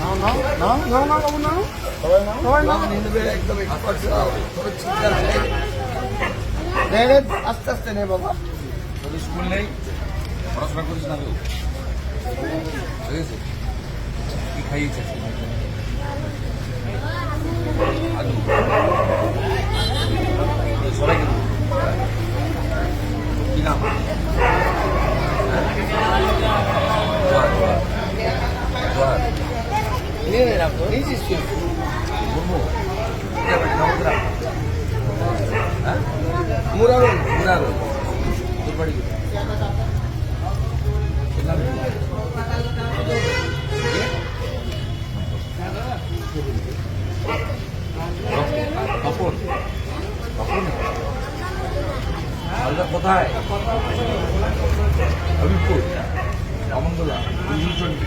নাও নাও নাও নাও নাও বাবু। নাও সবাই নাও সবাই নাও নিয়ে নেবে একদম নে, আস্তে সবাইকে তপন তপন মালদা কোথায় হবিবপুর আমন্দোলা চন্ডী